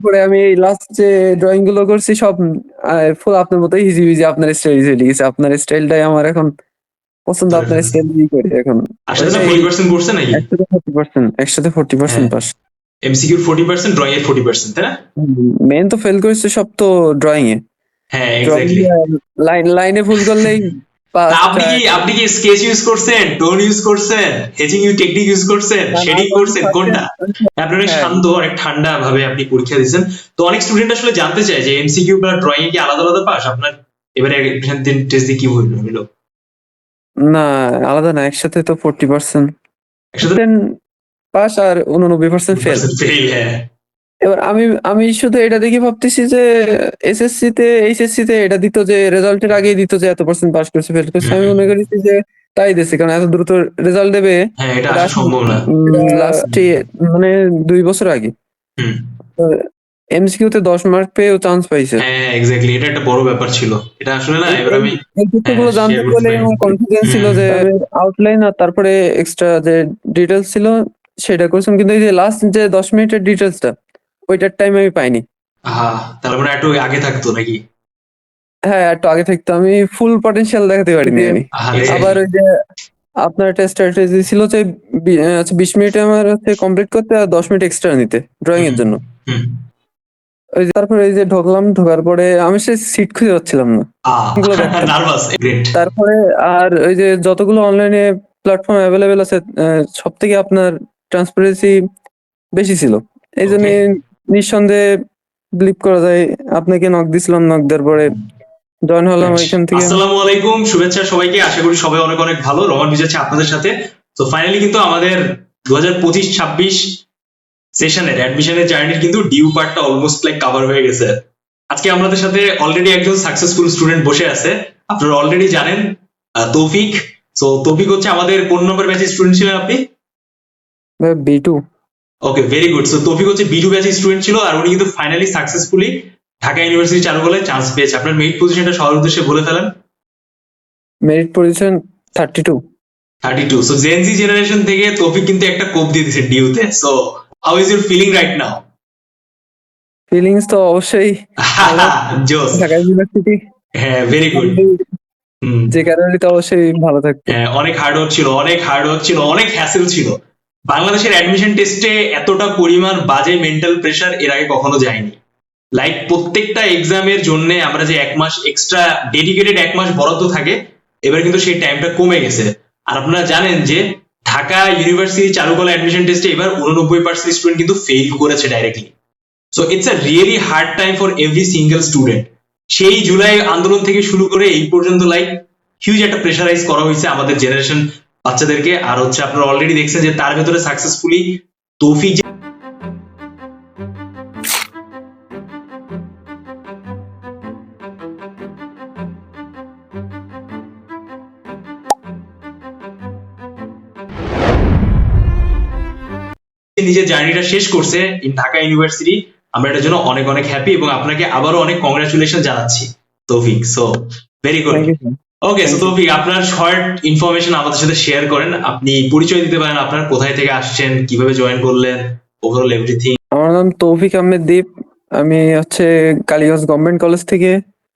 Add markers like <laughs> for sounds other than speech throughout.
পরে আমি এই লাস্ট যে ড্রয়িংগুলো করছি সব ফুল আপনার মতোই হিজি হিজি আপনার স্টাইল চলে গেছে। আপনার স্টাইলটাই আমার এখন পছন্দ আপনার স্টাইল দিয়ে করি এখন। আসলে করছে নাকি? একসাথে ফোর্টি পার্সেন্ট একসাথে ফোর্টি পার্সেন্ট হ্যাঁ। পাস। ফোর্টি পার্সেন্ট ড্রয়িং এর ফোর্টি পার্সেন্ট তাই না? মেন তো ফেল করেছে সব তো ড্রয়িং এ হ্যাঁ এক্স্যাক্টলি লাইন লাইনে ভুল করলেই আপনি কি আপনি কি স্কেচ ইউজ করছেন? টোন ইউজ করছেন? হেজিং ইউ টেকনিক ইউজ করছেন? শেডিং করছেন? কোনটা? আপনি অনেক হ্যাঁ। শান্ত অনেক ঠান্ডা ভাবে আপনি পরীক্ষা দিচ্ছেন তো অনেক স্টুডেন্ট আসলে জানতে চায় যে এমসিকিউ বা ড্রয়িং কি আলাদা আলাদা পাস? আপনার এবারে দিন টেস্ট দিয়ে কি হইল হইল না আলাদা না একসাথে তো ফোর্টি পার্সেন্ট একসাথে? পাস আর উননব্বই পার্সেন্ট ফেল ফেল হ্যাঁ। এবার আমি আমি শুধু এটা দেখে ভাবতেছি যে এসএসসি তে এইচএসসি তে এটা দিত যে রেজাল্টের আগেই দিত যে এত পার্সেন্ট পাস করছে ফেল করছে। আমি মনে করেছি যে তাই দিচ্ছে কারণ এত দ্রুত রেজাল্ট দেবে হ্যাঁ এটা সম্ভব না। লাস্টে মানে দুই বছর আগে। এমসিকিউ তে দশ মার্ক পেয়েও চান্স পাইছে। হ্যাঁ এক্স্যাক্টলি এটা একটা বড় ব্যাপার ছিল। এটা আসলে না এবার আমি এই তথ্যগুলো হ্যাঁ, জানতে পারলে এবং কনফিডেন্স ছিল যে আউটলাইন আর তারপরে এক্সট্রা যে ডিটেলস ছিল সেটা করছিলাম। কিন্তু এই যে লাস্ট যে দশ মিনিটের ডিটেলসটা ওইটার টাইম আমি পাইনি। তার মানে একটু আগে থাকতো নাকি? হ্যাঁ একটু আগে থাকতো। আমি ফুল পটেনশিয়াল দেখাতে পারিনি আমি। আবার ওই যে আপনার একটা স্ট্র্যাটেজি ছিল যে আচ্ছা বিশ মিনিটে আমার হচ্ছে কমপ্লিট করতে আর দশ মিনিট এক্সট্রা নিতে ড্রয়িং এর জন্য। ওই যে তারপরে এই যে ঢুকলাম ঢোকার পরে আমি সে সিট খুঁজে পাচ্ছিলাম না। <laughs> তারপরে আর ওই যে যতগুলো অনলাইনে প্ল্যাটফর্ম অ্যাভেলেবেল আছে সব থেকে আপনার ট্রান্সপারেন্সি বেশি ছিল। এই জন্য নিঃসন্দেহে বিলিভ করা যায় আপনাকে নক দিছিলাম নক দেওয়ার পরে জয়েন হলাম ওইখান থেকে। আসসালামু আলাইকুম শুভেচ্ছা সবাইকে আশা করি সবাই অনেক অনেক ভালো রহমান বিজাচ্ছে আপনাদের সাথে। তো ফাইনালি কিন্তু আমাদের দু হাজার পঁচিশ ছাব্বিশ সেশনের অ্যাডমিশনের জার্নির কিন্তু ডিউ পার্টটা অলমোস্ট লাইক কাভার হয়ে গেছে। আজকে আমাদের সাথে অলরেডি একজন সাকসেসফুল স্টুডেন্ট বসে আছে। আপনারা অলরেডি জানেন তৌফিক। সো তৌফিক হচ্ছে আমাদের কোন নম্বর ব্যাচের স্টুডেন্ট ছিলেন আপনি? B two okay very good so Taufiq হচ্ছে বিডু ব্যাচের স্টুডেন্ট ছিল আর উনি কিন্তু ফাইনালি সাকসেসফুলি ঢাকা ইউনিভার্সিটি চারুকলায় চান্স পেয়েছে। আপনার মেরিট পজিশনটা সবার উদ্দেশ্যে বলে ফেলেন। Merit position thirty two thirty two so Gen Z generation থেকে তৌফিক কিন্তু একটা কোপ দিয়ে দিছে ডিউতে so how is your feeling right now feelings তো অবশ্যই <laughs> জোস ঢাকা ইউনিভার্সিটি হ্যাঁ ভেরি গুড যে কারণে তো অবশ্যই ভালো থাকতো হ্যাঁ অনেক হার্ড ওয়ার্ক ছিল অনেক হার্ড ওয়ার্ক ছিল অনেক হ্যাসেল ছিল। বাংলাদেশের অ্যাডমিশন টেস্টে এতটা পরিমাণ বাজে মেন্টাল প্রেশার এর আগে কখনো যায়নি। লাইক প্রত্যেকটা এক্সামের জন্য আমরা যে এক মাস এক্সট্রা ডেডিকেটেড এক মাস বরাদ্দ থাকে, এবার কিন্তু সেই টাইমটা কমে গেছে। আর আপনারা জানেন যে ঢাকা ইউনিভার্সিটি চারুকলা অ্যাডমিশন টেস্টে এবার উননব্বই পার্সেন্ট স্টুডেন্ট কিন্তু ফেল করেছে directly so it's a really hard time for every single student সেই জুলাই আন্দোলন থেকে শুরু করে এই পর্যন্ত লাইক হিউজ একটা প্রেশারাইজ করা হয়েছে আমাদের জেনারেশন বাচ্চাদেরকে, আর হচ্ছে আপনারা অলরেডি দেখছেন যে তার ভেতরে সাকসেসফুলি তৌফিক নিজের জার্নিটা শেষ করছে ইন ঢাকা ইউনিভার্সিটি আমরা এটার জন্য অনেক অনেক হ্যাপি এবং আপনাকে আবারও অনেক কংগ্রাচুলেশন জানাচ্ছি। Taufiq. So very good okay so Taufiq আপনার শর্ট ইনফরমেশন আমাদের সাথে শেয়ার করেন। আপনি পরিচয় দিতে পারেন আপনার কোথায় থেকে আসছেন কীভাবে জয়েন করলেন ওভারঅল এভরিথিং আমার নাম তৌফিক আহমেদ দীপ। আমি হচ্ছে কালীগঞ্জ গভর্নমেন্ট কলেজ থেকে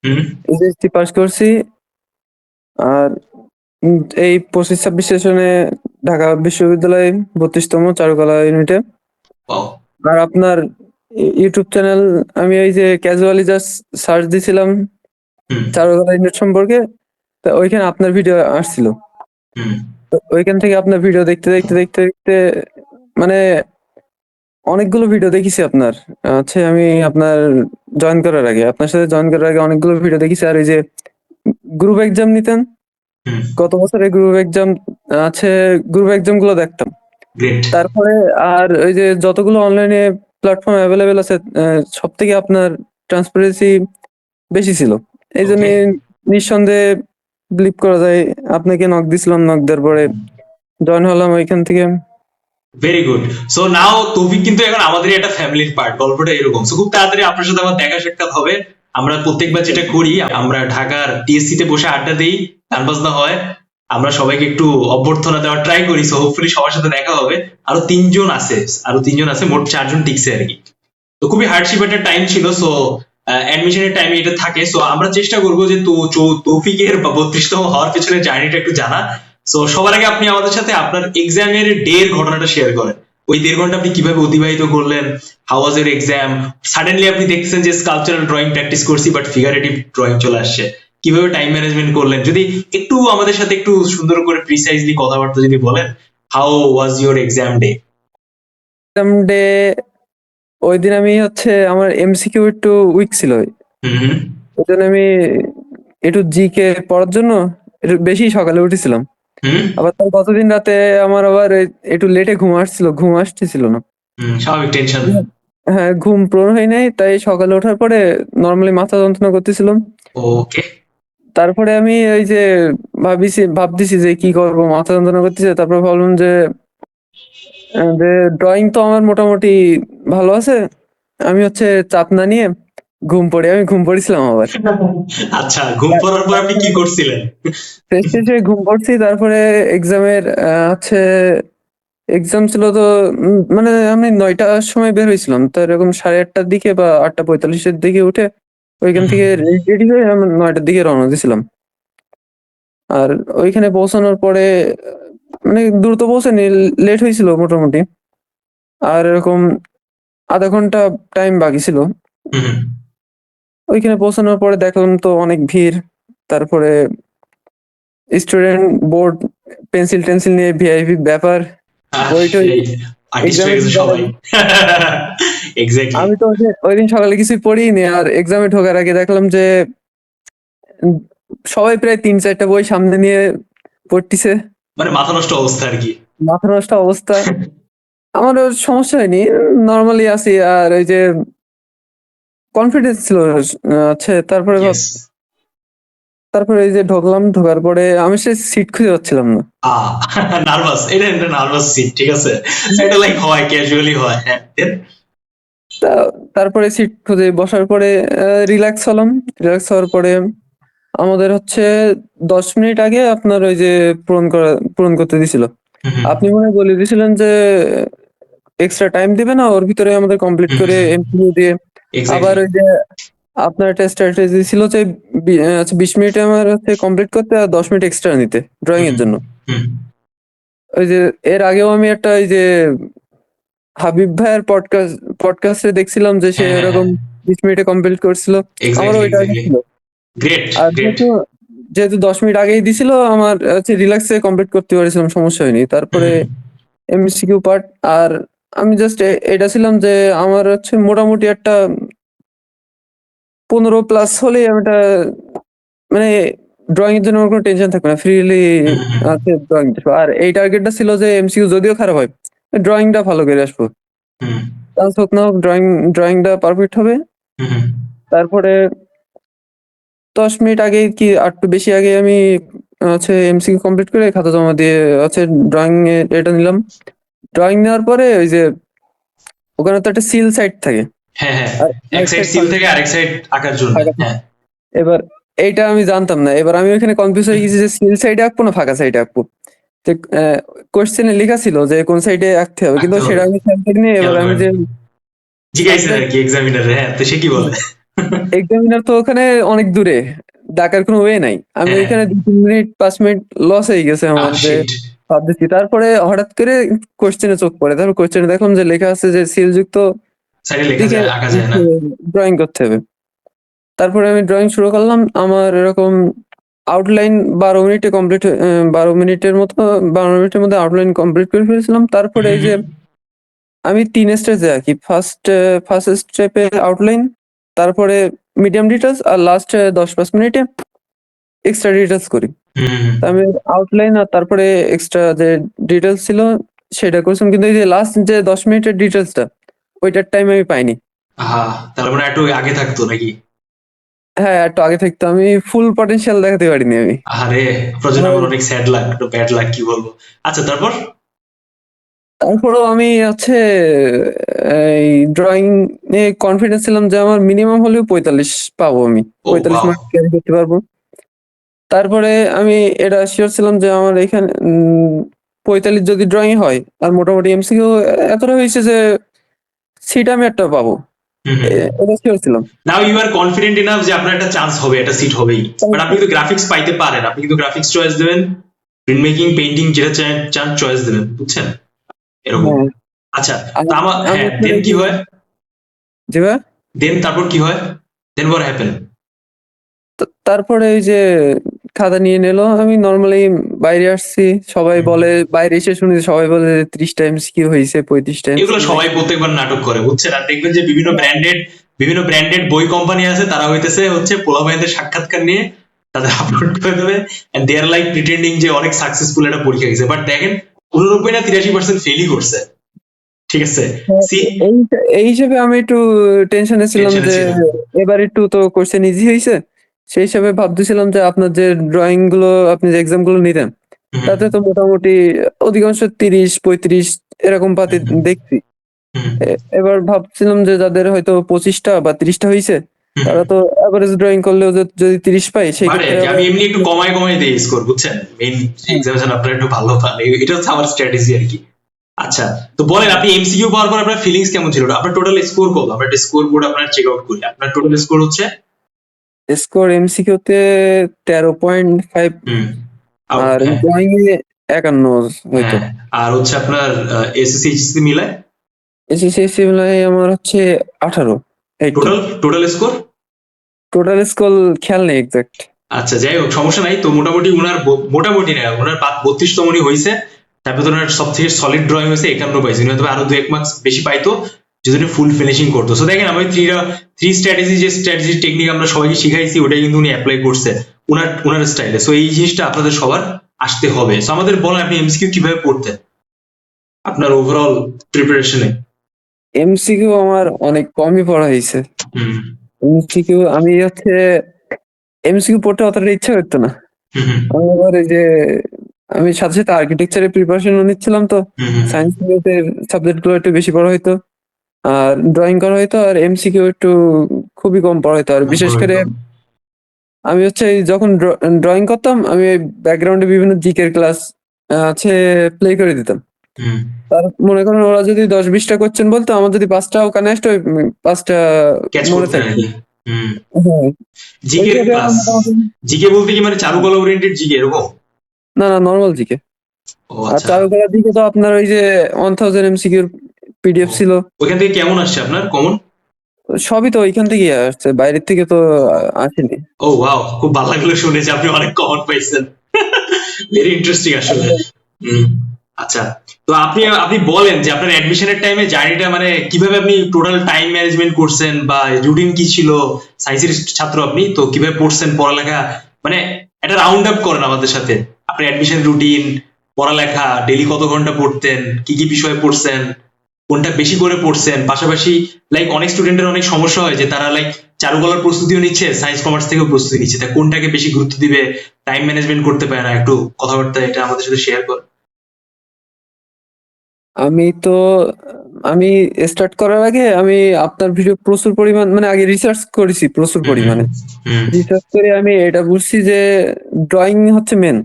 হুম। এইচএসসি পাস করছি। আর এই পঁচিশ ছাব্বিশ সেশনে ঢাকা বিশ্ববিদ্যালয় বত্রিশতম চারুকলা ইউনিটে. আর আপনার ইউটিউব চ্যানেল আমি এই যে ক্যাজুয়ালি জাস্ট সার্চ দিছিলাম চারুকলা ইউনিট সম্পর্কে। তো ওইখানে আপনার ভিডিও আসছিল। ওইখান থেকে আপনার ভিডিও দেখতে দেখতে দেখতে দেখতে মানে অনেকগুলো ভিডিও দেখেছি আপনার। আছে আমি আপনার জয়েন করার আগে আপনার সাথে জয়েন করার আগে অনেকগুলো ভিডিও দেখেছি। আর এই যে গ্রুপ এক্সাম নিতেন? গত বছরে গ্রুপ এক্সাম আছে গ্রুপ এক্সামগুলো দেখতাম। তারপরে আর ওই যে যতগুলো অনলাইনে প্ল্যাটফর্ম অ্যাভেলেবেল আছে সব থেকে আপনার ট্রান্সপারেন্সি বেশি ছিল। এই জন্য নিঃসন্দেহে বিলিভ করা যায়, আপনাকে নক দিছিলাম নক দেওয়ার পরে জয়েন হলাম ওইখান থেকে। ভেরি গুড সো নাও তৌফিক কিন্তু এখন আমাদের একটা ফ্যামিলির পার্ট গল্পটা এরকম। সো খুব তাড়াতাড়ি আপনার সাথে আমার দেখা সাক্ষাৎ হবে। আমরা প্রত্যেকবার যেটা করি, আমরা ঢাকার টিএসসি তে বসে আড্ডা দিই, গান বাজনা হয়। আমরা সবাইকে একটু অভ্যর্থনা দেওয়ার ট্রাই করি। সো হোপফুলি সবার সাথে দেখা হবে। আরও তিনজন আছে, আরও তিনজন আছে, মোট চারজন টিকছে আর কি। তো খুবই হার্ডশিপ একটা টাইম ছিল। সো অ্যাডমিশনের টাইমে এটা থাকে। সো আমরা চেষ্টা করব যে তো তৌফিকের বা বত্রিশতম হওয়ার পেছনে জার্নিটা একটু জানা। সো সবার আগে আপনি আমাদের সাথে আপনার এক্সামের ডে এর ঘটনাটা শেয়ার করেন। ওই দেড় ঘণ্টা আপনি কীভাবে অতিবাহিত করলেন? হাউ ওয়াজ এর এক্সাম সাডেনলি আপনি দেখছেন যে স্কালচারাল ড্রয়িং প্র্যাকটিস করছি বাট ফিগারেটিভ ড্রয়িং চলে আসছে। কীভাবে টাইম ম্যানেজমেন্ট করলেন? যদি একটু আমাদের সাথে একটু সুন্দর করে প্রিসাইজলি কথাবার্তা যদি বলেন how was your exam day exam day ওই দিন আমি হচ্ছে আমার এমসিকিউ একটু উইক ছিল। ওই জন্য আমি একটু জিকে পড়ার জন্য একটু বেশি সকালে উঠেছিলাম। আবার তার গতদিন রাতে আমার আবার একটু লেটে ঘুম আসছিল ঘুম আসতেছিল না। স্বাভাবিক টেনশন হ্যাঁ ঘুম পূরণ হয় নাই তাই সকালে ওঠার পরে নর্মালি মাথা যন্ত্রণা করতেছিলাম। ওকে তারপরে আমি ওই যে ভাবিছি ভাবতেছি যে কি করব মাথা যন্ত্রণা করতেছে তারপরে ভাবলাম যে ড্রয়িং তো আমার মোটামুটি ভালো আছে। আমি হচ্ছে চাপ না নিয়ে ঘুম পড়ে আমি ঘুম পড়েছিলাম আবার। আচ্ছা ঘুম পড়ার পর আপনি কি করছিলেন? শেষে ঘুম পড়ছি তারপরে এক্সামের হচ্ছে এক্সাম ছিল তো মানে আমি নয়টার সময় বের হয়েছিলাম। তো এরকম সাড়ে আটটার দিকে বা আটটা পঁয়তাল্লিশের দিকে উঠে ওইখান থেকে রেডি হয়ে আমি নয়টার দিকে রওনা দিয়েছিলাম। আর ওইখানে পৌঁছানোর পরে মানে দ্রুত পৌঁছানি লেট হয়েছিল মোটামুটি। আর এরকম আধা ঘণ্টা টাইম বাকি ছিল। ওইখানে পৌঁছানোর পরে দেখলাম তো অনেক ভিড়। তারপরে স্টুডেন্ট বোর্ড পেন্সিল টেন্সিল নিয়ে ভিআইপি ব্যাপার। <laughs> আমি তো ওই- ওই দিন সকালে কিছুই পড়িনি। আর এক্সামে ঢোকার আগে দেখলাম যে সবাই প্রায় তিন চারটা বই সামনে নিয়ে পড়তিছে। মানে মাথা নষ্ট অবস্থা আর কি। মাথা নষ্ট অবস্থা। আমার সমস্যা হয়নি। নর্মালি আছি আর ওই যে কনফিডেন্স ছিল আছে তারপরে তারপরে এই যে ঢোকলাম ঢোকার পরে আমি সে সিট খুঁজে পাচ্ছিলাম না। নার্ভাস এটা একটা নার্ভাস সিট ঠিক আছে? এটা লাইক হয় ক্যাজুয়ালি হয় হ্যাঁ তারপরে সিট খুঁজে বসার পরে রিল্যাক্স হলাম। রিল্যাক্স হওয়ার পরে আমাদের হচ্ছে দশ মিনিট আগে আপনার ওই যে পূরণ করা পূরণ করতে দিছিল। আপনি মনে হয় বলে দিয়েছিলেন যে এক্সট্রা টাইম দিবে না ওর ভিতরে আমাদের কমপ্লিট করে। এমসিকিউ দিয়ে। আবার ওই যে আপনার একটা স্ট্র্যাটেজি ছিল যে আচ্ছা বিশ মিনিটে আমার হচ্ছে কমপ্লিট করতে আর দশ মিনিট এক্সট্রা নিতে ড্রয়িং এর জন্য। ওই যে এর আগেও আমি একটা ওই যে হাবিব ভাইয়ের পডকাস্ট পডকাস্টে দেখছিলাম যে সে হ্যাঁ, হ্যাঁ, এরকম বিশ মিনিটে কমপ্লিট করছিল। আমার ওইটা ছিল. যেহেতু দশ মিনিট আগেই দিছিল আমার হচ্ছে রিল্যাক্সে কমপ্লিট করতে পারছিলাম সমস্যা হয়নি। তারপরে এমসিকিউ পার্ট আর আমি জাস্ট এটা ছিলাম যে আমার হচ্ছে মোটামুটি একটা পনেরো প্লাস হলে আমি একটা মানে ড্রয়িং এর জন্য আমার কোনো টেনশন থাকবে না ফ্রিলি আছে ড্রয়িং আর এই টার্গেটটা ছিল যে এমসিকিউ যদিও খারাপ হয় ড্রয়িংটা ভালো করে আসব। চান্স হোক না হোক ড্রয়িং ড্রয়িংটা পারফেক্ট হবে। তারপরে দশ মিনিট আগে কি আর একটু বেশি আগে আমি হচ্ছে এমসিকিউ কমপ্লিট করে খাতা জমা দিয়ে হচ্ছে ড্রয়িং এটা নিলাম। ড্রয়িং নেওয়ার পরে ওই যে ওখানে তো একটা সিল সাইড থাকে। হ্যাঁ হ্যাঁ। হ্যাঁ। এবার এইটা আমি জানতাম না। এবার আমি ওখানে কনফিউজ হয়ে গেছি যে সিল সাইডে আঁকবো না ফাঁকা সাইডে আঁকবো? কোশ্চেনে লেখা ছিল যে কোন সাইডে আঁকতে হবে। কিন্তু সেটা আমি খেয়াল করিনি। এবার আমি যে জিজ্ঞাসা আর কি এক্সামিনার হ্যাঁ তো সে কি বলে? এক্সামিনার তো ওখানে অনেক দূরে। ডাকার কোনো ওয়ে নাই। আমি হ্যাঁ। ওইখানে দু তিন মিনিট পাঁচ মিনিট লস হয়ে গেছে আমার Ah, ভাবতেছি তারপরে হঠাৎ করে কোশ্চেনে চোখ পড়ে। তারপর কোশ্চেনে দেখলাম যে লেখা আছে যে সিল যুক্ত সাইডে লেখা দিকে যায় আঁকা যায় না। ড্রয়িং করতে হবে। তারপরে আমি ড্রয়িং শুরু করলাম। আমার এরকম আউটলাইন বারো মিনিটে কমপ্লিট বারো মিনিটের মতো বারো মিনিটের মধ্যে আউটলাইন কমপ্লিট করে ফেলেছিলাম। তারপরে এই যে আমি তিন স্টেজে আঁকি। ফার্স্ট ফার্স্ট স্টেপে আউটলাইন তারপরে মিডিয়াম ডিটেলস আর লাস্ট দশ পাঁচ মিনিটে এক্সট্রা ডিটেলস করি। আমি আউটলাইন আর তারপরে এক্সট্রা যে ডিটেলস ছিল সেটা করছিলাম। কিন্তু এই যে লাস্ট যে দশ মিনিটের ডিটেলসটা ওইটার টাইম আমি পাইনি। তাহলে মানে একটু আগে থাকতো নাকি? হ্যাঁ একটু আগে থাকতো। আমি ফুল পটেনশিয়াল দেখাতে পারিনি আমি। আরে আপনার অনেক স্যাড লাগ একটু ব্যাড লাগ কি বলব? আচ্ছা তারপর? তারপরেও আমি হচ্ছে এই ড্রয়িং নিয়ে কনফিডেন্স ছিলাম যে আমার মিনিমাম হলেও পঁয়তাল্লিশ পাবো আমি। পঁয়তাল্লিশ. মার্ক ক্যারি করতে পারব। তারপরে আমি এটা শিওর ছিলাম যে আমার এখানে পঁয়তাল্লিশ যদি ড্রয়িং হয় আর মোটামুটি এমসিকিউ এতটা হয়েছে যে সিট আমি একটা পাবো। এটা শিওর ছিলাম। Now you are confident enough যে আপনার একটা চান্স হবে একটা সিট হবেই বাট আপনি কিন্তু গ্রাফিক্স পাইতে পারেন। আপনি কিন্তু গ্রাফিক্স চয়েস দেবেন। প্রিন্ট মেকিং পেইন্টিং যেটা চান চান চয়েস দেবেন। বুঝছেন? এরকম। হ্যাঁ। আচ্ছা আমার হ্যাঁ দেন কি হয় জি ভাই। দেন তারপর কি হয়? দেন ওয়ার হ্যাপেন তারপরে ওই যে খাতা নিয়ে নিল। আমি নর্মালি বাইরে আসছি। সবাই বলে বাইরে এসে শুনি সবাই বলে ত্রিশ টাইমস কি হয়েছে পঁয়ত্রিশ টাইমস এগুলো সবাই প্রত্যেকবার নাটক করে বুঝছেন? আর দেখবেন যে বিভিন্ন ব্র্যান্ডেড বিভিন্ন ব্র্যান্ডেড বই কোম্পানি আছে তারা হইতেছে হচ্ছে পোলাভাইদের সাক্ষাৎকার নিয়ে তাদের আপলোড করে দেবে। And they are like pretending যে অনেক সাকসেসফুল একটা পরীক্ষা গেছে বাট দেখেন উননব্বই না তিরাশি পার্সেন্ট ফেলই করছে। ঠিক আছে। এই এই হিসেবে আমি একটু টেনশনে ছিলাম যে এবার একটু তো কোশ্চেন ইজি হয়েছে সেই হিসাবে ভাবতেছিলাম যে আপনার যে ড্রয়িংগুলো আপনি যে এক্সামগুলো নিতেন তাতে তো মোটামুটি অধিকাংশ তিরিশ পঁয়ত্রিশ এরকম পাতি। দেখছি। এবার ভাবছিলাম যে যাদের হয়তো পঁচিশটা বা তিরিশটা হয়েছে তারা তো এভারেজ ড্রয়িং করলেও যদি তিরিশ পাই সেই মানে ক্ষেত্রে আমি এমনি একটু কমাই কমাই দিই স্কোর বুঝছেন? মেইন এক্সামিনেশন আপনারা একটু ভালো পান। এটা হচ্ছে আমার স্ট্র্যাটেজি আর কি। আচ্ছা তো বলেন আপনি এমসিকিউ পাওয়ার পর আপনার ফিলিংস কেমন ছিল? আপনার টোটাল স্কোর কত? আমরা একটা স্কোর বোর্ড আপনার চেক আউট করি। আপনার টোটাল স্কোর হচ্ছে? স্কোর এমসিকিউ তে তেরো পয়েন্ট ফাইভ হুম। আর ড্রয়িং এ একান্ন হয়তো হ্যাঁ। আর হচ্ছে আপনার এসএসসি এইচএসসি মিলায়? এসএসসি মিলাই আমার হচ্ছে আঠারো এই total total score total score খেয়াল নেই এক্সাক্ট আচ্ছা যাই হোক সমস্যা নাই। তো মোটামুটি ওনার মোটামুটি না ওনার বত্রিশতমনি হয়েছে তারপরে তো ওনার সব থেকে সলিড ড্রয়িং হয়েছে একান্ন পাইছে। হয়তো আরও দু এক মার্কস বেশি পাইতো যদি ফুল ফিনিশিং করতো। সো দেখেন আমি থ্রি থ্রি স্ট্র্যাটেজি যে স্ট্র্যাটেজি টেকনিক আমরা সবাইকে শিখাইছি ওটাই কিন্তু উনি অ্যাপ্লাই করছে ওনার ওনার স্টাইলে সো এই জিনিসটা আপনাদের সবার আসতে হবে। সো আমাদের বলেন আপনি এমসিকিউ কীভাবে পড়তেন? আপনার ওভারঅল প্রিপারেশনে এমসিকিউ আমার অনেক কমই পড়া হয়েছে। এমসিকিউ আমি হচ্ছে এমসিকিউ পড়তে অতটা ইচ্ছা করতো না। আমি আবার যে আমি সাথে সাথে আর্কিটেকচারের প্রিপারেশন নিচ্ছিলাম তো। সায়েন্স রিলেটেড সাবজেক্টগুলো একটু বেশি পড়া হইতো। আর ড্রয়িং করা হইতো আর এমসিকিউ একটু খুবই কম পড়া হইতো। আর বিশেষ করে আমি হচ্ছে যখন ড্রয়িং করতাম আমি ব্যাকগ্রাউন্ডে বিভিন্ন জিকের ক্লাস আছে প্লে করে দিতাম। তার মনে করেন ওরা যদি দশ বিশটা কোশ্চেন বলতো আমার যদি পাঁচটা ওখানে আসতো পাঁচটা মনে করতেন আর থাকতো কি। হুম। হ্যাঁ। জিকে ক্লাস জিকে বলতে কি মানে চারুকলা ওরিয়েন্টেড জিকে এরকম? না না নর্মাল জিকে ও আর আচ্ছা চারুকলার দিকে তো আপনার ওই যে ওয়ান থাউজেন্ড এমসিকিউর পিডিএফ ছিল। ওখান থেকে কেমন আসছে আপনার? কমন সবই তো ওইখান থেকেই আসছে বাইরের থেকে তো আ- আসেনি। ও ওয়াও খুব ভালো লাগল শুনে যে আপনি অনেক কমন পাইছেন। ভেরি ইন্টারেস্টিং আসলে। হুম, আচ্ছা। তো আপনি আপনি বলেন যে আপনার অ্যাডমিশনের টাইমে জার্নিটা মানে কীভাবে আপনি টোটাল টাইম ম্যানেজমেন্ট করছেন বা রুটিন কি ছিল? সায়েন্সের ছাত্র আপনি তো কীভাবে পড়ছেন পড়ালেখা? মানে একটা রাউন্ড আপ করেন আমাদের সাথে। আপনার অ্যাডমিশন রুটিন পড়ালেখা ডেলি কত ঘণ্টা পড়তেন কি কি বিষয়ে পড়ছেন কোনটা বেশি করে পড়ছেন? পাশাপাশি লাইক অনেক স্টুডেন্টের অনেক সমস্যা হয় যে তারা লাইক চারুকলার প্রস্তুতিও নিচ্ছে সায়েন্স কমার্স থেকেও প্রস্তুতি নিচ্ছে। তা কোনটাকে বেশি গুরুত্ব দিবে? টাইম ম্যানেজমেন্ট করতে পারে না। একটু কথাবার্তা এটা আমাদের সাথে শেয়ার কর। আমি তো আমি স্টার্ট করার আগে আমি আপনার ভিডিও প্রচুর পরিমাণ মানে আগে রিসার্চ করেছি প্রচুর পরিমাণে। রিসার্চ করে আমি এটা বুঝছি যে ড্রয়িং হচ্ছে মেন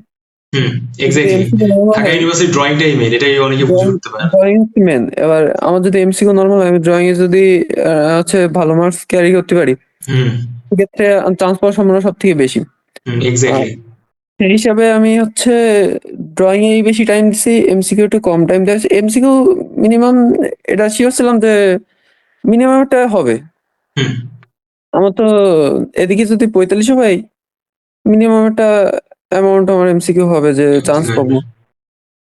এবার আমার যদি এমসিকিউ নর্মাল আমি ড্রয়িং এ যদি হচ্ছে ভালো মার্কস ক্যারি করতে পারি সেক্ষেত্রে চান্স পাওয়ার সম্ভাবনা সব থেকে বেশি সেই হিসাবে আমি হচ্ছে ড্রয়িং এই বেশি টাইম দিছি এমসিকিউ একটু কম টাইম দিয়েছি এমসিকিউ মিনিমাম এটা শিওর ছিলাম যে মিনিমাম একটা হবে। আমার তো এদিকে যদি পঁয়তাল্লিশও পাই মিনিমাম একটা অ্যামাউন্ট আমার এমসিকিউ হবে যে চান্স পাবো।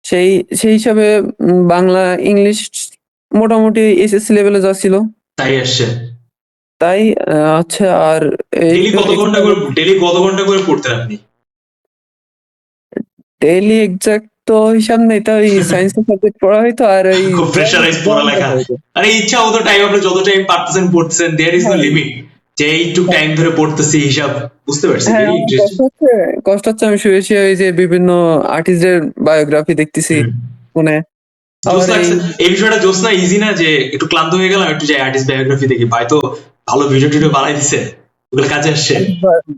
সেই সেই হিসাবে বাংলা ইংলিশ মোটামুটি এসএসসি লেভেলে যা ছিল তাই আসছে। তাই আহ, হচ্ছে আর ডেলি কত ঘণ্টা করে ডেলি কত ঘণ্টা করে পড়তেন আপনি? ডেইলি এক্সাক্ট তো হিসাব নেই তো তাই সায়েন্স সাবজেক্ট পড়া হয়তো আর এই খুব pressurized পড়ালেখা। আরে ইচ্ছা মতো টাইম আপনি যত টাইম পারতেছেন পড়তেছেন দেয়ার ইজ নো। লিমিট যে এইটুক টাইম ধরে পড়তেছি হিসাব বুঝতে পারছি হ্যাঁ ইন্টারেস্টিং কষ্ট হচ্ছে আমি শুয়ে শুয়ে ওই যে বিভিন্ন আর্টিস্টদের বায়োগ্রাফি দেখতেছি। ফোনে এই বিষয়টা জোস না ইজি না যে একটু ক্লান্ত হয়ে গেলাম একটু যাই আর্টিস্ট বায়োগ্রাফি দেখি। ভাই তো ভালো ভিডিও টিডিও বানাই দিছে। ওগুলো কাজে আসছে।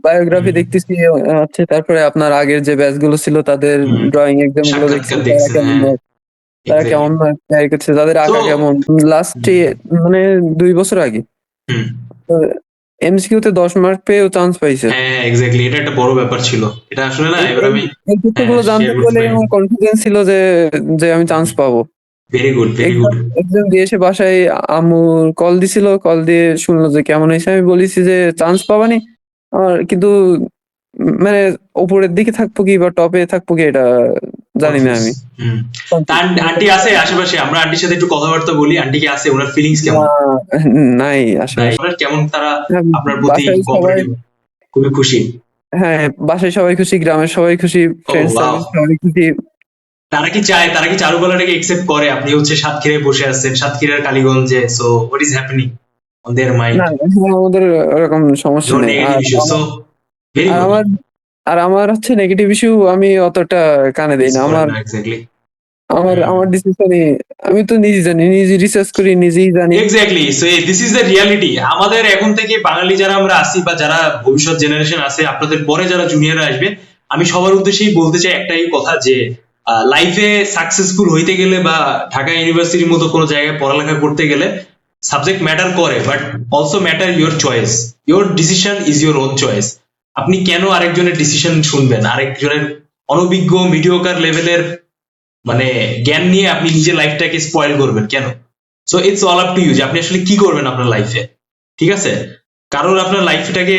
বায়োগ্রাফি দেখতেছি হচ্ছে তারপরে আপনার আগের যে ব্যাচগুলো ছিল তাদের ড্রয়িং এক্সামগুলো দেখছি তারা কেমন হ্যাঁ। তারা করছে তাদের আঁকা কেমন? লাস্ট মানে দুই বছর আগে। এমসিকিউ তে দশ মার্ক পেয়েও চান্স পাইছে। হ্যাঁ এক্স্যাক্টলি এটা একটা বড় ব্যাপার ছিল। এটা আসলে না এবার আমি এই তথ্যগুলো হ্যাঁ, জানতে পারলে। আমার কনফিডেন্স ছিল যে যে আমি চান্স পাবো। Very good very good exam দিয়ে এসে বাসায় আম্মু কল দিছিল কল দিয়ে শুনলো যে কেমন হয়েছে? আমি বলেছি যে চান্স পাবানি। আর কিন্তু মানে উপরের দিকে থাকব কি বা টপে থাকব কি এটা জানি না আমি। আন্টি- আছে আশেপাশে? আমরা আন্টির সাথে একটু কথাবার্তা বলি। আন্টি কি আছে ওনার ফিলিংস কেমন? নাই আসলে কেমন তারা আপনার প্রতি খুবই খুশি। হ্যাঁ বাসায় সবাই খুশি গ্রামের সবাই খুশি ফ্রেন্ড wow. সার্কেল সবাই খুশি। তারা কি চায়? তারা কি চারুকলাটাকে একসেপ্ট করে? আপনি হচ্ছে সাতক্ষীরায় বসে আছেন সাতক্ষীরার কালীগঞ্জে। So what is happening on there mind না হ্যাঁ, আমাদের ওরকম সমস্যা নেই। সো ভেরি গুড আমার আর আমার হচ্ছে নেগেটিভ ইস্যু আমি অতটা কানে দেই না। আমার আমার আমার ডিসিশনে আমি তো নিজে জানি নিজে রিসার্চ করি নিজেই জানি। Exactly so this is the reality আমাদের এখন থেকে বাঙালি যারা আমরা আছি বা যারা ভবিষ্যৎ জেনারেশন আছে আপনাদের পরে যারা জুনিয়র আসবে আমি সবার উদ্দেশ্যেই বলতে চাই একটাই কথা যে লাইফে সাকসেসফুল হইতে গেলে বা ঢাকা ইউনিভার্সিটির মতো কোনো জায়গায় পড়ালেখা করতে গেলে সাবজেক্ট ম্যাটার করে but also matter your choice your decision is your own choice আপনি কেন আরেকজনের ডিসিশন শুনবেন? আরেকজনের অনভিজ্ঞ মিডিওকার লেভেলের মানে জ্ঞান নিয়ে আপনি নিজের লাইফটাকে স্পয়েল করবেন কেন? So it's all up to you যে আপনি আসলে কি করবেন আপনার লাইফে ঠিক আছে? কারোর আপনার লাইফটাকে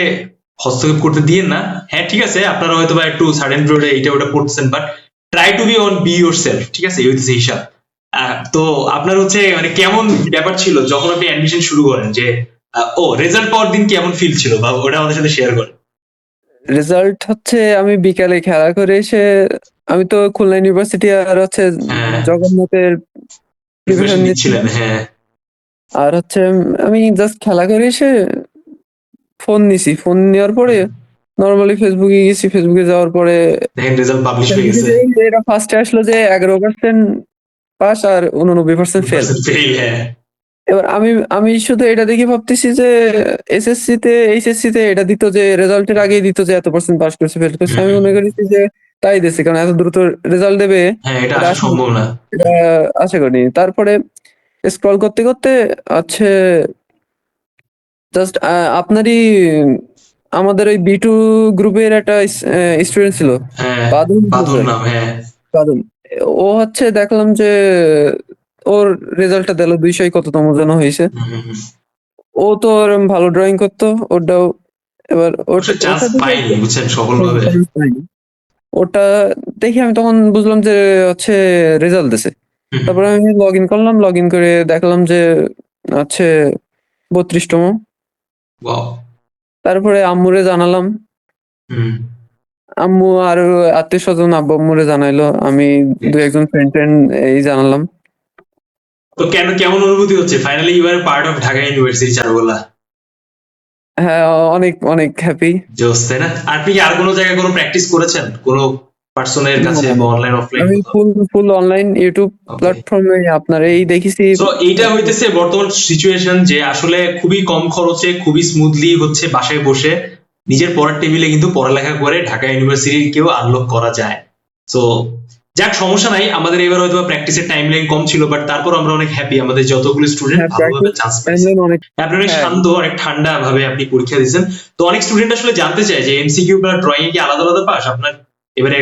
হস্তক্ষেপ করতে দিয়েন না। হ্যাঁ ঠিক আছে, আপনারা হয়তো বা একটু সাডেন পিরিয়ডে এইটা ওটা পড়তেছেন but try to be on be yourself ঠিক আছে? হচ্ছে হিসাব। তো আপনার হচ্ছে মানে কেমন ব্যাপার ছিল যখন আপনি অ্যাডমিশন শুরু করেন যে ও রেজাল্ট পাওয়ার দিন কেমন ফিল ছিল? বা ওটা আমাদের সাথে শেয়ার করেন। রেজাল্ট হচ্ছে আমি বিকালে খেলা করে এসে আমি তো খুলনা ইউনিভার্সিটি আর হচ্ছে হ্যাঁ। জগন্নাথের প্রিপারেশন হ্যাঁ। আর হচ্ছে আমি জাস্ট খেলা করে এসে ফোন নিছি। ফোন নেওয়ার পরে নর্মালি ফেসবুকে গেছি। ফেসবুকে যাওয়ার পরে দেখেন রেজাল্ট পাবলিশ হয়ে গেছে। এটা ফার্স্টে আসলো যে এগারো পার্সেন্ট পাস আর উননব্বই পার্সেন্ট ফেল ফেল হ্যাঁ। এবার আমি আমি শুধু এটা দেখে ভাবতেছি যে এসএসসি তে এইচএসসি তে এটা দিত যে রেজাল্টের আগেই দিত যে এত পার্সেন্ট পাস করছে ফেল করছে। আমি মনে করেছি যে তাই দিচ্ছে কারণ এত দ্রুত রেজাল্ট দেবে হ্যাঁ এটা এটা সম্ভব না। আশা করিনি। তারপরে স্ক্রল করতে করতে আছে জাস্ট আপনারই আমাদের ওই বিটু গ্রুপের একটা স্টুডেন্ট ছিল। হ্যাঁ। নাম হ্যাঁ। বাদল ও হচ্ছে দেখলাম যে ওর রেজাল্টটা দিল দুইশো কততম যেন হয়েছে। ও তো ওরম ভালো ড্রয়িং করতো ওটাও এবার ওটা অবশ্য চান্স ওটা পাইনি বুঝছেন সফলভাবে। ওটা দেখে আমি তখন বুঝলাম যে হচ্ছে রেজাল্ট দিছে। তারপরে আমি লগ ইন করলাম লগ ইন করে দেখলাম যে আছে বত্রিশতম। তারপরে আম্মুরে জানালাম। আম্মু আর আত্মীয় স্বজন আব্বু আম্মুরে জানাইলো। আমি দু একজন ফ্রেন্ড ফ্রেন্ড এই জানালাম। তো কেন কেমন অনুভূতি হচ্ছে? Finally you are part of Dhaka university Charukala হ্যাঁ অনেক অনেক হ্যাপি জোস তাই না? আপনি কি আর কোনো জায়গায় কোনো প্র্যাকটিস করেছেন? কোনো পার্সনের কাছে বা অনলাইন অফলাইন আমি ফুল ফুল অনলাইন ইউটিউব প্ল্যাটফর্মে আপনার এই দেখেছি। তো এইটা হইতেছে বর্তমান সিচুয়েশন যে আসলে খুবই কম খরচে খুবই স্মুথলি হচ্ছে বাসায় বসে। নিজের পড়ার টেবিলে কিন্তু পড়ালেখা করে ঢাকা ইউনিভার্সিটি কেউ আনলক করা যায়। তো যাক সমস্যা নাই। আমাদের এবার হয়তো প্র্যাকটিসের টাইম লাইন কম ছিল বাট তারপর আমরা অনেক হ্যাপি আমাদের যতগুলো স্টুডেন্ট হ্যাঁ, ভালোভাবে চান্স অনেক আপনি অনেক হ্যাঁ। শান্ত অনেক ঠান্ডা ভাবে আপনি পরীক্ষা দিচ্ছেন তো অনেক স্টুডেন্ট আসলে জানতে চায় যে এমসিকিউ বা ড্রয়িং কি আলাদা আলাদা পাস আপনার এবারে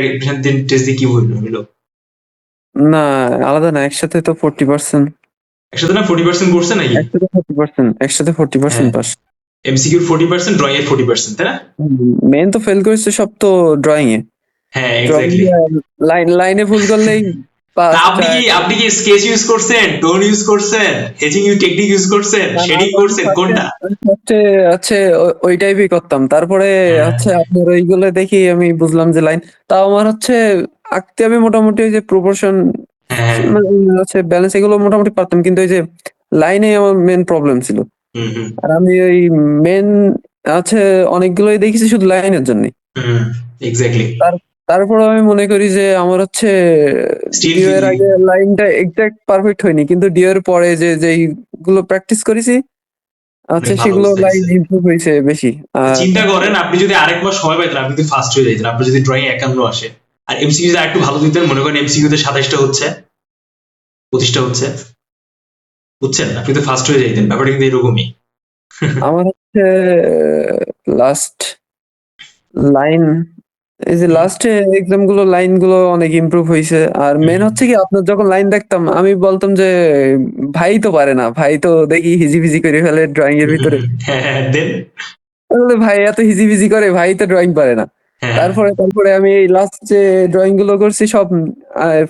টেস্ট দিয়ে কি হইল হইল না আলাদা না একসাথে তো ফোর্টি পার্সেন্ট একসাথে না ফোর্টি পার্সেন্ট করছে নাকি? একসাথে ফোর্টি পার্সেন্ট একসাথে ফোর্টি পার্সেন্ট হ্যাঁ। Pass MCQ forty percent drawing এর ফোর্টি পার্সেন্ট তাই না? মেন তো ফেল করেছে সব তো ড্রয়িং এ হ্যাঁ এক্স্যাক্টলি লাইন লাইনে ভুল করলেই আপনি কি আপনি কি স্কেচ ইউজ করছেন? টোন ইউজ করছেন? হেজিং ইউ টেকনিক ইউজ করছেন? শেডিং করছেন? কোনটা? হচ্ছে হচ্ছে ওই টাইপই করতাম। তারপরে হ্যাঁ। হচ্ছে আপনার ওইগুলো দেখি আমি বুঝলাম যে লাইন তাও আমার হচ্ছে আঁকতে আমি মোটামুটি ওই যে প্রপোর্শন হ্যাঁ। হচ্ছে ব্যালেন্স এগুলো মোটামুটি পারতাম। কিন্তু ওই যে লাইনে আমার মেন প্রবলেম ছিল। আর আমি ওই মেন আছে অনেকগুলোই দেখেছি শুধু লাইনের জন্য। এক্স্যাক্টলি তারপর আমি মনে করি যে আমার হচ্ছে ডিও এর আগে লাইনটা এক্সাক্ট পারফেক্ট হয়নি। কিন্তু ডিও এর পরে যে যেইগুলো প্র্যাকটিস করেছি আচ্ছা সেগুলো লাইন ইমপ্রুভ হয়েছে বেশি। চিন্তা করেন আপনি যদি আরেক মাস সময় পাইতেন আপনি কিন্তু ফার্স্ট হয়ে যেতেন আপনি যদি ড্রয়িং একান্ন আসে। আর এমসিকিউ যদি আরেকটু ভালো দিতেন মনে করেন এমসিকিউ তে সাতাইশটা হচ্ছে পঁচিশটা হচ্ছে। বুঝছেন? আপনি তো ফার্স্ট হয়ে যাইতেন ব্যাপারটা কিন্তু এরকমই। আমার হচ্ছে লাস্ট লাইন এই যে লাস্টে এক্সামগুলো লাইনগুলো অনেক ইমপ্রুভ হয়েছে আর মেন হচ্ছে কি আপনার যখন লাইন দেখতাম আমি বলতাম যে ভাই তো পারে না ভাই তো দেখি হিজিবিজি করে ফেলে ড্রয়িং এর ভিতরে। <laughs> ভাই এত হিজিবিজি করে ভাই তো ড্রয়িং পারে না। হ্যাঁ। তারপরে তারপরে আমি লাস্ট যে ড্রয়িংগুলো করছি সব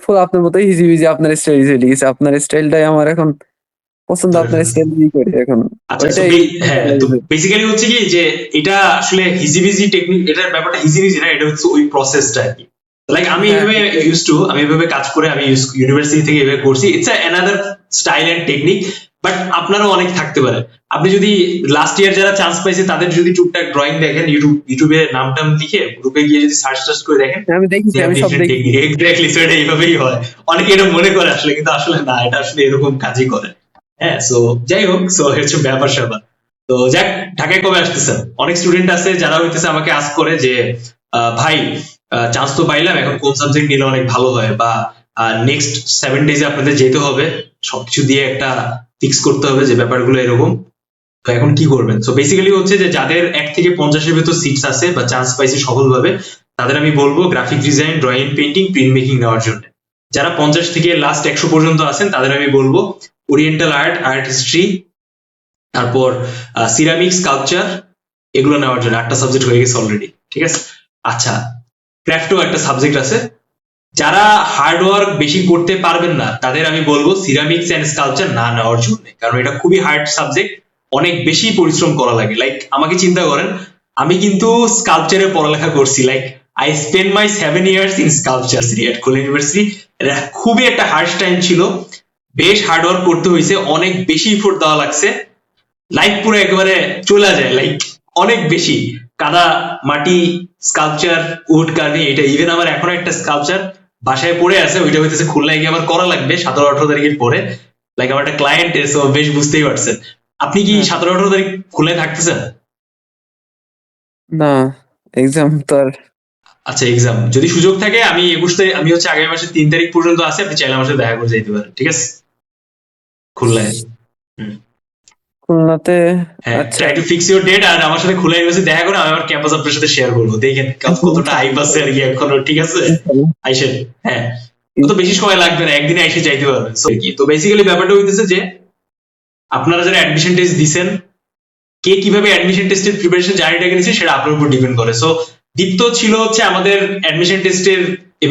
ফুল আপনার মতোই হিজিবিজি আপনার স্টাইল চলে গেছে। আপনার স্টাইলটাই আমার এখন পছন্দ আপনার করি এখন। আচ্ছা হ্যাঁ বেসিক্যালি হচ্ছে কি যে এটা আসলে হিজিবিজি টেকনিক এটার ব্যাপারটা হিজিবিজি না এটা হচ্ছে ওই প্রসেসটা আর কি। লাইক আমি হ্যাঁ। এভাবে ইউজ টু আমি এভাবে কাজ করে আমি ইউনিভার্সিটি থেকে এভাবে করছি। It's another style and technique but আপনারও অনেক থাকতে পারে। আপনি যদি লাস্ট ইয়ার যারা চান্স পাইছে তাদের যদি টুকটাক ড্রয়িং দেখেন ইউটিউব ইউটিউবে নাম টাম লিখে গ্রুপে গিয়ে যদি সার্চ টার্চ করে দেখেন আমি দেখেছি আমি সব দেখি। <laughs> এক্স্যাক্টলি সেটা এইভাবেই হয়। অনেকে এটা মনে করে আসলে কিন্তু আসলে না এটা আসলে এরকম কাজই করে। হ্যাঁ সো যাই হোক সো হচ্ছে ব্যাপার স্যাপার। তো যাক, ঢাকায় কবে আসতেছেন? অনেক স্টুডেন্ট আছে যারা হইতেছে আমাকে আস করে যে ভাই চান্স তো পাইলাম, এখন কোন সাবজেক্ট নিলে অনেক ভালো হয়? বা নেক্সট সেভেন ডেজে আপনাদের যেতে হবে। সবকিছু দিয়ে একটা ফিক্স করতে হবে যে ব্যাপারগুলো এরকম। তো এখন কি করবেন? সো বেসিক্যালি হচ্ছে যে যাদের এক থেকে পঞ্চাশের ভেতর সিটস আছে বা চান্স পাইছে সফলভাবে, তাদের আমি বলব graphic design drawing painting printmaking নেওয়ার জন্য। যারা পঞ্চাশ থেকে লাস্ট একশো পর্যন্ত আছেন, তাদের আমি বলব ওরিয়েন্টাল আর্ট আর্ট হিস্ট্রি তারপর সিরামিক্স কালচার এগুলো নেওয়ার জন্য আটটা সাবজেক্ট হয়ে গেছে অলরেডি ঠিক আছে? আচ্ছা ক্রাফটও একটা সাবজেক্ট আছে। যারা হার্ড ওয়ার্ক বেশি করতে পারবেন না, তাদের আমি বলব সিরামিক্স অ্যান্ড স্কালচার না নেওয়ার জন্য, কারণ এটা খুবই হার্ড সাবজেক্ট অনেক বেশি পরিশ্রম করা লাগে। লাইক আমাকে চিন্তা করেন, আমি কিন্তু স্কালচারে পড়ালেখা করছি like I spend my seven years in sculpture at Khulna university এটা খুবই একটা হার্ড টাইম ছিল। বেশ হার্ড ওয়ার্ক করতে হয়েছে অনেক বেশি ইফোর্ট দেওয়া লাগছে। লাইফ পুরো একেবারে চলে যায় লাইক অনেক বেশি। কাদা মাটি স্কালচার উড কার্নি এটা ইভেন আমার এখনও একটা স্কালচার বাসায় পড়ে আছে ওইটা হইতেছে খুলনায় গিয়ে আমার করা লাগবে সতেরো আঠারো তারিখের পরে। লাইক আমার একটা ক্লায়েন্ট এসে বেশ বুঝতেই পারছেন আপনি কি হ্যাঁ। সতেরো আঠারো তারিখ খুলে থাকতেছেন? না এক্সাম তো আর আচ্ছা এক্সাম যদি সুযোগ থাকে আমি একুশ তারিখ আমি হচ্ছে আগামী মাসের তিন তারিখ পর্যন্ত আছি আপনি চাইলে আমার সাথে দেখা করে যেতে পারেন ঠিক আছে? খুলনায়। খুলনাতে try to fix your date আর আমার সাথে খুলনা ইউনিভার্সিটি দেখা করে আমি আমার ক্যাম্পাস আপনার সাথে শেয়ার করব। দেখেন কতটা আইপ আছে আর কি এখনও ঠিক আছে? আইসেন হ্যাঁ। তো বেশি সময় লাগবে না একদিনে এসে যাইতে পারবেন। তো বেসিক্যালি ব্যাপারটা হইতেছে যে আপনারা যারা অ্যাডমিশন টেস্ট দিছেন কে কীভাবে অ্যাডমিশন টেস্টের প্রিপারেশন জার্নিটাকে নিচ্ছে সেটা আপনার উপর ডিপেন্ড করে। সো দীপ্ত ছিল হচ্ছে আমাদের অ্যাডমিশন টেস্টের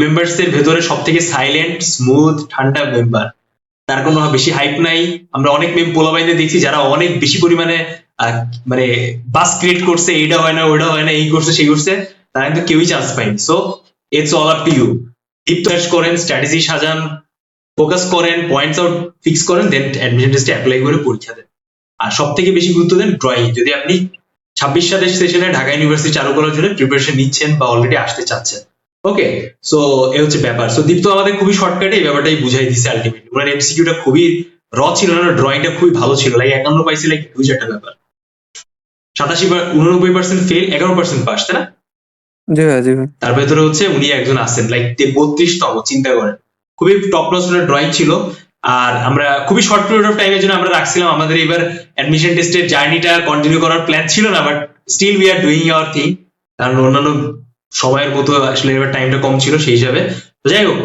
মেম্বার্স এর ভেতরে সব থেকে সাইলেন্ট স্মুথ ঠান্ডা মেম্বার তার কোনো বেশি হাইপ নাই। আমরা অনেক মেম পোলাবাইনে দেখছি যারা অনেক বেশি পরিমাণে মানে বাস ক্রিয়েট করছে এইটা হয় না ওইটা হয় না, এই করছে, সেই করছে, তারা কিন্তু কেউই চান্স পায়নি। So it's all up to you search করেন স্ট্র্যাটেজি সাজান ফোকাস করেন পয়েন্টস আউট ফিক্স করেন দেন অ্যাডমিশন টেস্টে অ্যাপ্লাই করে পরীক্ষা দেন। আর সব থেকে বেশি গুরুত্ব দেন ড্রয়িং যদি আপনি ছাব্বিশ সালের সেশনে ঢাকা ইউনিভার্সিটি চালু করার জন্য প্রিপারেশন নিচ্ছেন বা অলরেডি আসতে চাচ্ছেন। ওকে সো এ হচ্ছে ব্যাপার। সো দীপ্ত আমাদের খুবই শর্টকাটে এই ব্যাপারটাই বুঝাই দিচ্ছে আলটিমেটলি ওনার এমসিকিউটা খুবই র ছিল না ড্রয়িংটা খুবই ভালো ছিল। লাইক একান্ন পাইছে লাইক হিউজ একটা ব্যাপার। সাতাশি উননব্বই পার্সেন্ট ফেল এগারো পার্সেন্ট পাস তাই না? জি ভাই জি ভাই। তার ভেতরে হচ্ছে উনি একজন আছেন লাইক বত্রিশতম চিন্তা করেন। খুবই টপ নচ ড্রয়িং ছিল। আর আমরা খুবই শর্ট পিরিয়ড অফ টাইমের জন্য আমরা রাখছিলাম। আমাদের এবার অ্যাডমিশন টেস্টের জার্নিটা কন্টিনিউ করার প্ল্যান ছিল না but still we are doing our thing কারণ অন্যান্য সময়ের মতো আসলে এবার টাইমটা কম ছিল সেই হিসাবে। যাই হোক,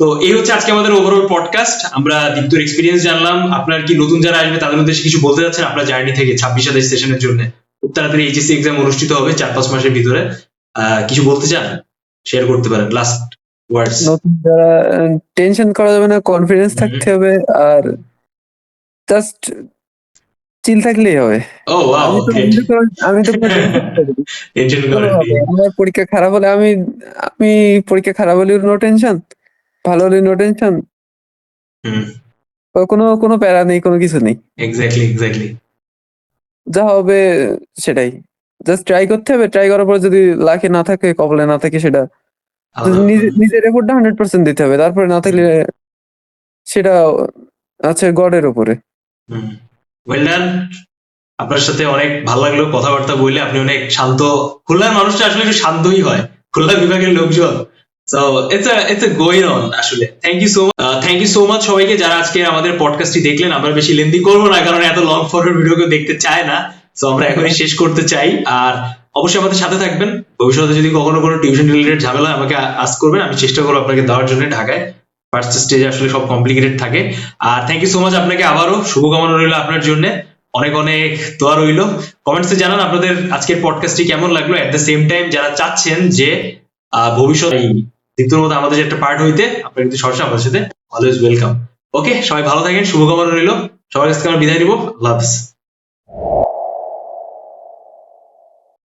তো এই হচ্ছে আজকে আমাদের ওভারঅল পডকাস্ট আমরা দীপ্তর এক্সপিরিয়েন্স জানলাম। আপনার কি নতুন যারা আসবে তাদের উদ্দেশ্যে কিছু বলতে যাচ্ছেন আপনার জার্নি থেকে ছাব্বিশ সাতাশ সেশনের জন্য। খুব তাড়াতাড়ি এইচএসসি এক্সাম অনুষ্ঠিত হবে চার পাঁচ মাসের ভিতরে। কিছু বলতে চান? শেয়ার করতে পারেন। লাস্ট নতুন যারা টেনশন করা যাবে না কনফিডেন্স থাকতে হবে আর জাস্ট চিল থাকলেই হবে। আমি তো। <laughs> আমার পরীক্ষা খারাপ হলে আমি আমি পরীক্ষা খারাপ হলেও নো টেনশন ভালো হলে নো টেনশন কোনো কোনো প্যারা নেই কোনো কিছু নেই। এক্স্যাক্টলি এক্স্যাক্টলি যা হবে সেটাই। জাস্ট ট্রাই করতে হবে ট্রাই করার পর যদি লাখে না থাকে কপালে না থাকে সেটা নিজের এফোর্টটা হান্ড্রেড পার্সেন্ট দিতে হবে। তারপরে না থাকলে সেটা আছে গডের উপরে। ওয়েল ডান আপনার সাথে অনেক ভালো লাগল কথাবার্তা বললে আপনি অনেক শান্ত খুলনার মানুষটা আসলে একটু শান্তই হয়। খুলনা বিভাগের লোকজন। So it's it's a going on আসলে। Thank you so thank you so much সবাইকে যারা আজকে আমাদের পডকাস্টটি দেখলেন। আমরা বেশি লেন্দি করব না কারণ এত লং ফর্মের ভিডিও কেউ দেখতে চায় না। তো আমরা এখনই শেষ করতে চাই। আর অবশ্যই আমাদের সাথে থাকবেন। ভবিষ্যতে যদি কখনো কোনো টিউশন রিলেটেড ঝামেলা আমাকে আস করবেন, আমি চেষ্টা করব আপনাকে দেওয়ার জন্য ঢাকায়। ফার্স্ট স্টেজে আসলে সব কমপ্লিকেটেড থাকে। আর থ্যাংক ইউ সো মাচ আপনাকে আবারও। শুভকামনা রইল আপনার জন্য। অনেক অনেক দোয়া রইল। কমেন্টসে জানান আপনাদের আজকের পডকাস্টটি কেমন লাগল। এট দ্য সেম টাইম যারা চাচ্ছেন যে ভবিষ্যৎ দ্বিতীয় মতো আমাদের যে একটা পার্ট হইতে, আপনারা কিন্তু সরাসরি আমাদের সাথে অলওয়েজ ওয়েলকাম ওকে সবাই ভালো থাকেন। শুভকামনা রইল। সবার কাছ থেকে আমরা বিদায় নিব। আল্লাহ হাফিজ।